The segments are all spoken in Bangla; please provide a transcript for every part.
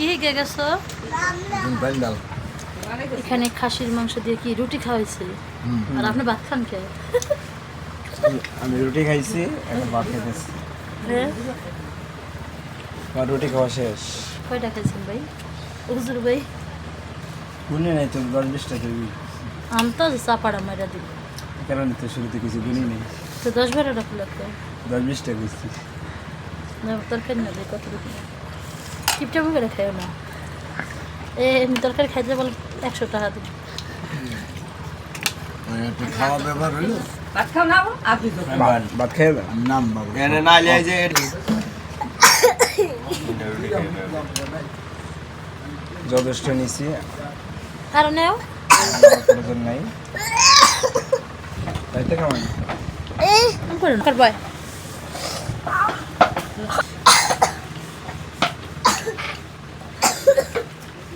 কি গে গেছো? এখানে খাসির মাংস দিয়ে কি রুটি খাওয়াইছে? আর আপনি ভাত খান কে? আমি রুটি খাইছি এখন ভাত খাইতেছি। হ্যাঁ? আমার রুটি খাওয়া শেষ। কয়টা খাইছেন ভাই? হুজুর ভাই? গুনে নাই তো দশ বিশটা দেবি আমি তো চাপাড়া মারা দিল। কারণ তো শুরুতে কিছু গুনি নেই। তো দশ বারোটা ফুলাতে দশ বিশটা গেছি তরকারি না কত রুটি টিপটা করে খাইও না। এ তরকারি খাইতে বল একশো টাকা দিন খাওয়া ব্যাপার হইল? ভাত খাও না আপনি ভাত ভাত খেয়ে নাম বাবু। না লিয়ে যে যথেষ্ট নিছি। প্রয়োজন নাই। করুন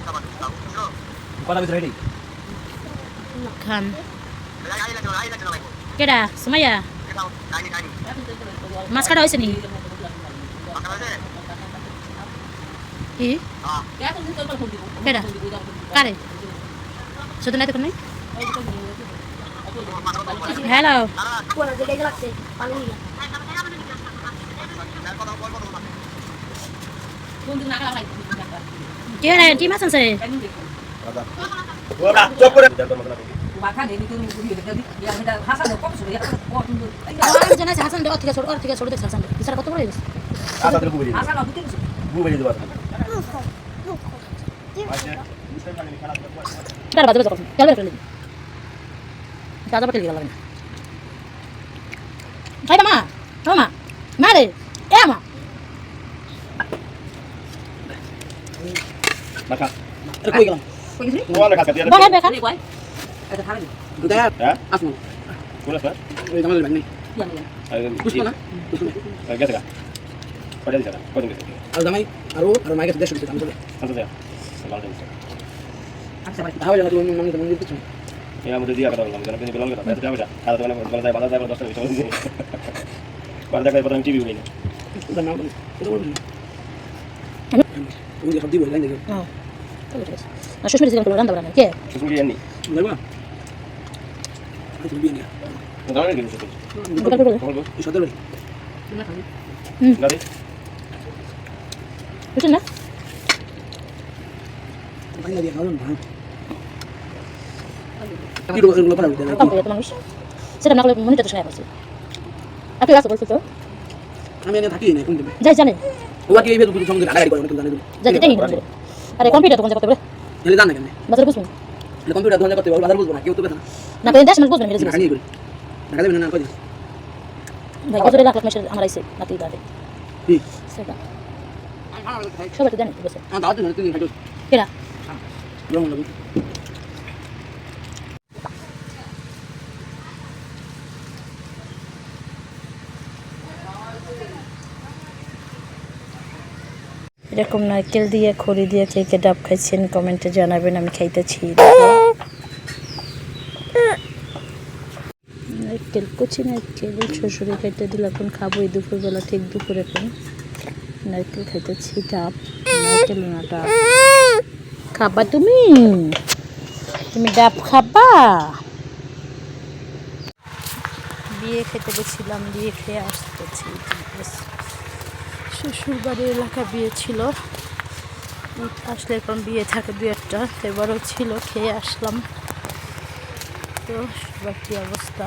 sih kau dah bisa ready? খান কেডা সুমাইয়া মাছ কাটা হয়েছে নি কি কেডা কারে শুধু নাই তো নাই হ্যালো কি রে কি মাছ আছে kau dah maka কই গেলাম কই গেছিস dia বল হবে খান খালি কই এটা খালি কোথায় ya আসব kau dah ওই আমাদের ব্যাগ নেই ইয়া ইয়া বুঝতো না বুঝতো না Gak sih Kau jadi sana, kau jadi আর জামাই আরও আর মাইকে দেড়শো দিতে আমি চলে Langsung saya. Selalu jadi. আচ্ছা ভাই তাহলে না তুমি মন্দির মন্দির কিছু Ya mudah dia kata orang, jangan bilang kita. Itu apa sih? Kalau teman kalau saya balas saya balas terus. Baru saya potong TV ini. ওটার নাম বলি ওটা বলবি তুমি সব দিব লাইন দেখো হ্যাঁ না সুস্মিতা জিজ্ঞাসা করল রান্না বান্না কে dia ni. দেখব তুমি বিয়ে নিয়ে Tahu ni gitu. গোপাল করে Kamu এই সতেরো বাড়ি Nanti. বুঝছেন না বাইরে দিয়ে খাওয়ানো না কি রোগ এগুলো পারা উঠে কম করে মানুষ সেটা না করলে মনিটা তো শোনা পাচ্ছে আপনি আছে বলছো তো আমি এনে থাকি না দিবে যাই জানে ওরা কি এই ভেতর সঙ্গে গাড়ি করে অনেক জানে যাই হিন্দু আরে কম্পিউটার দোকান করতে পারে হেলে জানে কেন বাজার বুঝব না। কম্পিউটার দোকান করতে বাজার বুঝব না কেউ তো বেতন না কেন দেশ মানুষ বুঝবেন মেরে ঢাকা নিয়ে করি ঢাকা দেবে না কই ভাই কত লাখ লাখ আমার আইছে নাতি দাদে কি? সেটা। সবাই তো জানি বসে না তুমি খাইছো। কেরা? লং লাগু এরকম নারকেল দিয়ে, খড়ি দিয়ে কে ডাব খাইছেন কমেন্টে জানাবেন, আমি খাইতেছি। নারকেল কুচি নারকেল শ্বশুরে খাইতে দিল এখন খাব দুপুরবেলা, ঠিক দুপুরে এখন। নারকেল খাইতেছি, ডাব, নারকেল না ডাব। খাবা তুমি? তুমি ডাব খাবা? বিয়ে খেতে গেছিলাম, বিয়ে খেয়ে আসতেছি। শ্বশুর বাড়ির এলাকা বিয়ে ছিল। আসলে এখন বিয়ে থাকে দু একটা এবারও ছিল, খেয়ে আসলাম। তো সবার কী অবস্থা.